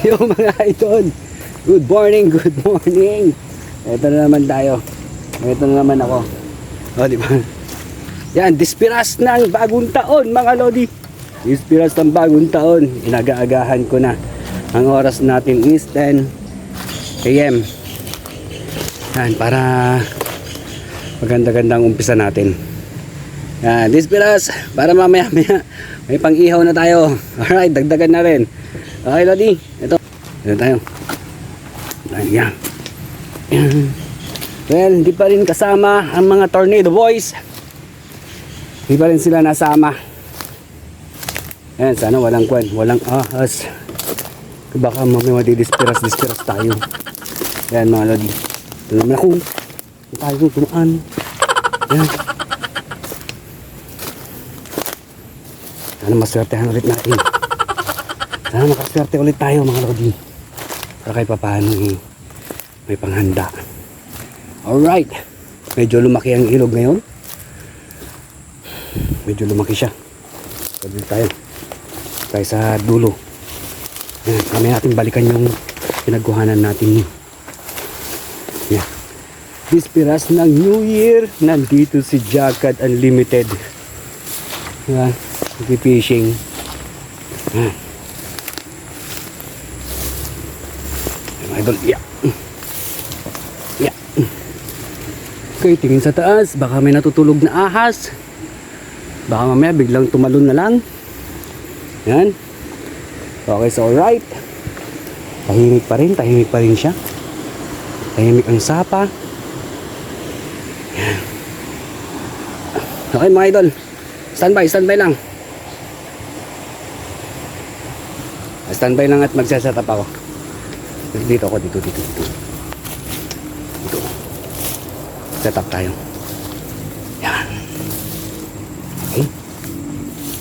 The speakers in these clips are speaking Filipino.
Yo mga idol. Good morning, good morning. Ito na naman tayo. Ito na naman ako. O, di ba? Yan, dispiras ng bagong taon mga lodi. Dispiras ng bagong taon. Inaga-agahan ko na. Ang oras natin is 10 a.m. Yan, para maganda-gandang umpisa natin. Yan, dispiras. Para mamaya-maya may pang-ihaw na tayo. Alright, dagdagan na rin. Okay, Lodi. Ito. Ito tayo. Ayan. Well, hindi pa rin kasama ang mga Tornado Boys. Hindi pa rin sila nasama. Ayan, sana walang kwan. Walang ahas. Baka mamaya madidispiras-dispiras tayo. Ayan, mga Lodi. Ito naman ako. Tayo tumaan. Ayan. Sana maswertehan ulit natin. Sana makaswerte ulit tayo mga Lodi. Para kahit papaano eh, may panghanda. Alright. Medyo lumaki ang ilog ngayon. Medyo lumaki siya. Sabi tayo. Tayo sa dulo. Yan. Kami natin balikan yung pinagkuhanan natin yun. Yan. Dispiras ng New Year. Nandito si Jacket Unlimited. Yan. Nag-fishing. Yan. Idol, yeah. Yeah. Okay, tingin sa taas. Baka may natutulog na ahas. Baka mamaya biglang tumalon na lang. Yan. Okay, so alright. Tahimik pa rin, tahimik pa rin siya. Tahimik ang sapa. Yan. Okay mga idol. Standby, standby lang. Standby lang at magsaset up ako. Dito ako, dito, dito, dito. Dito. Set up tayo. Yan. Okay.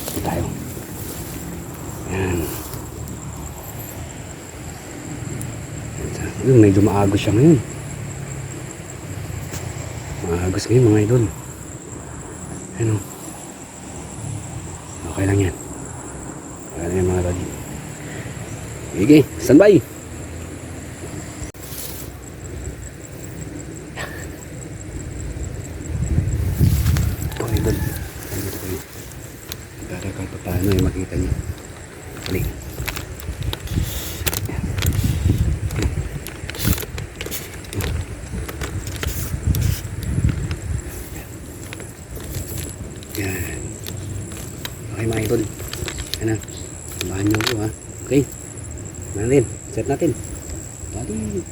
Dito tayo. Yan. Yun, medyo maagos siya ngayon. Maagos ngayon mga idol. Ano? Okay lang yan. Okay lang yan mga lodi. Sige, standby. Ito mga idol. Nandito kayo. Para kahit pa paano ay makita niyo. Hali. Yan. Okay mga idol. Yan na. Samahan niyo ako ha. Okay. Natin. Set natin. Dali.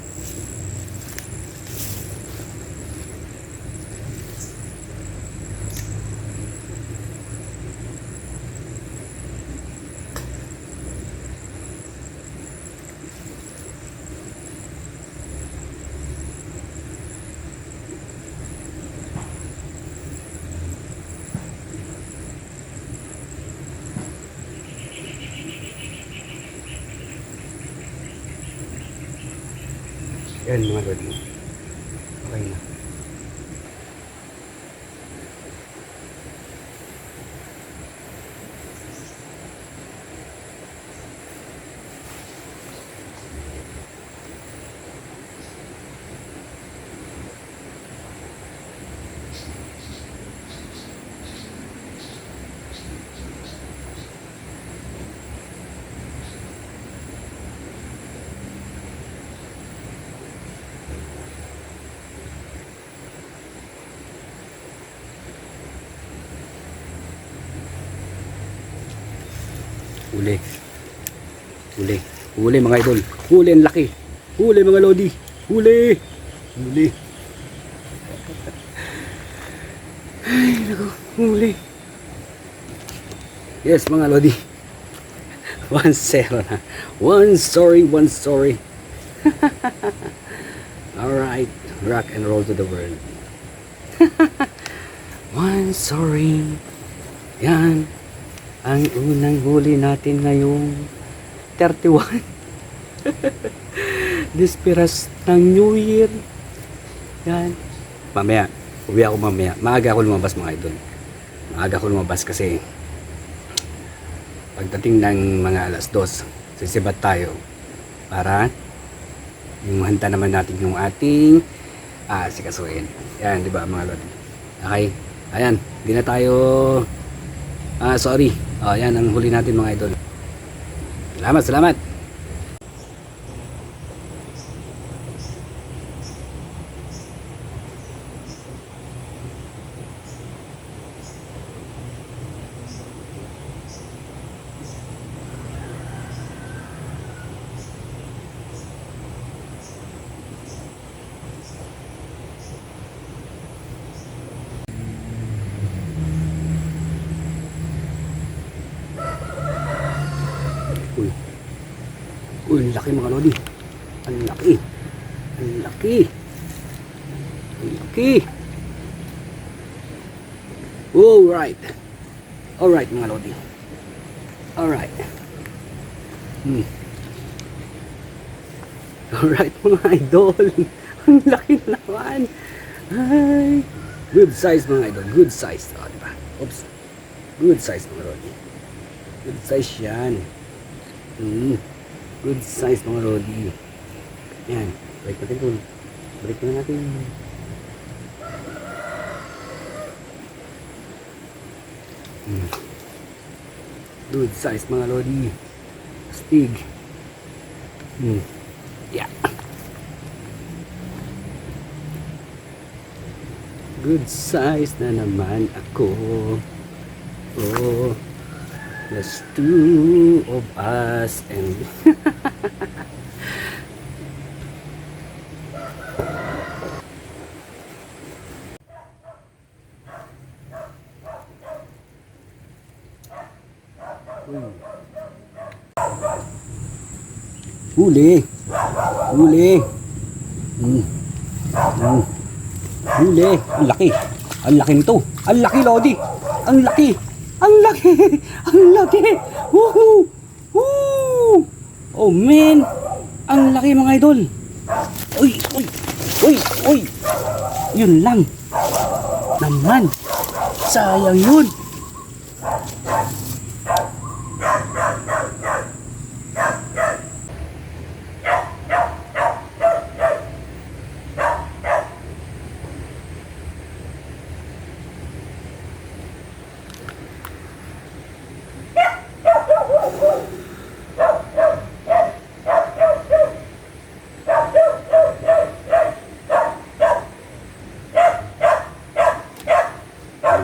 Yan mga lodi. Okay na. Huli. Huli. Huli mga idol. Huli ang laki. Huli mga lodi. Huli. Huli. Ay, naku. Huli. Yes, mga lodi. One zero na. One story, one story. Alright. Rock and roll to the world. one story. Yan ang unang huli natin ngayong 31 Dispiras ng New Year yan mamaya uwi ako mamaya maaga ako lumabas mga idol maaga ako lumabas kasi pagdating ng mga alas dos sisibat tayo para yung hanta naman natin yung ating ah, sikasuin. Yan, di ba mga lodi? Okay. Ayan, hindi na tayo ah, sorry. Oh, yan ang huli natin mga idol. Salamat, salamat. Uy. Uy, laki mga lodi. Ang laki. Ang laki. Ang laki. Alright. Alright mga lodi. Alright. Hmm. Alright mga idol. Ang laki naman. Ay. Good size mga idol. Good size. O, diba? Oops. Good size mga lodi. Good size yan. Mm. Good size mga Rodi. Yan. Break natin ito. Break na natin. Mm. Good size mga Rodi. Stig. Mm. Yeah. Good size na naman ako. Oh. There's two of us and Huli. Huli. Hmm. Hmm. Huli. Ang laki. Ang laki nito. Ang laki, Lodi. Ang laki. Ang laki. Ang laki. Woohoo. Woo. Oh, man. Ang laki, mga idol. Uy, uy. Uy, uy. Yun lang. Naman. Sayang yun.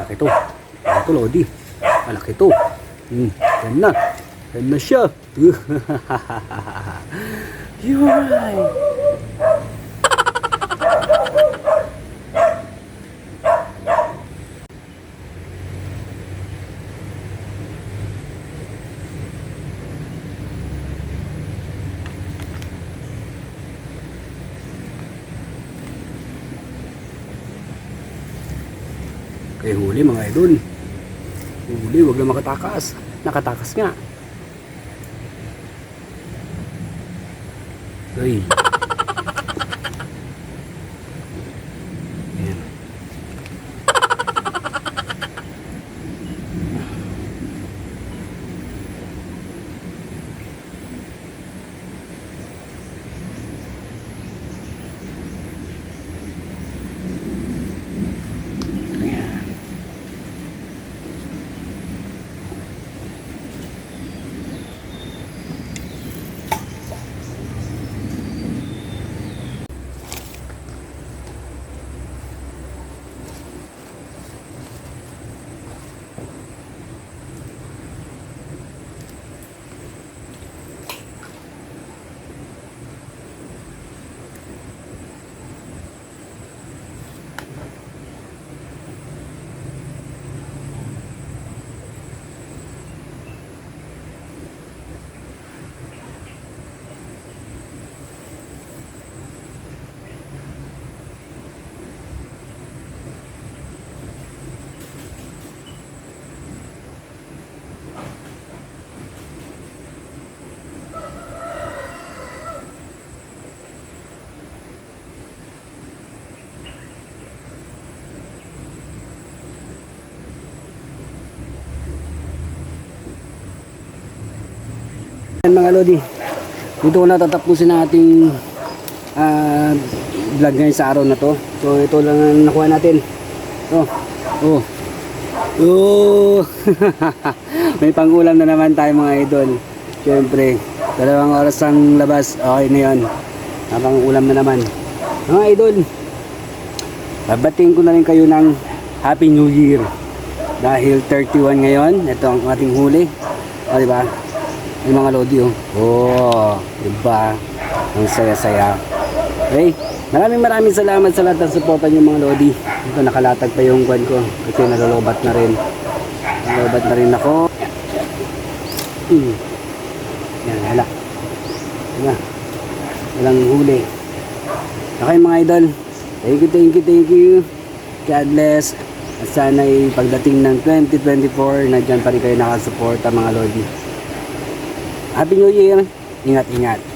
Malaki to. Malaki to, Lodi. Malaki to. Hmm, yan na. Yan na siya. Yun. Kaya huli mga idol. Huli, wag na makatakas. Nakatakas nga. Uy. Yan mga lodi. dito ko natatapusin ang ating ah, vlog ngayon sa araw na to. So ito lang ang nakuha natin. Oh. Oh. Oh. May pangulam na naman tayo mga idol. Siyempre, dalawang oras ang labas. Okay na yun. Habang ulam na naman. Mga idol, babatiin ko na rin kayo ng Happy New Year. Dahil 31 ngayon, ito ang ating huli. O, di May mga lodi, oh. Oh, di ba? Ang saya-saya. Okay? Maraming maraming salamat sa lahat ng suporta niyo mga lodi. Ito, nakalatag pa yung kwan ko. Kasi nalolobat na rin. Nalolobat na rin ako. Hmm. Yan, wala. Wala. Walang huli. Okay mga idol. Thank you, thank you, thank you. God bless. At sana'y pagdating ng 2024, nandyan pa rin kayo nakasuporta mga Lodi. Happy New Year. Ingat-ingat.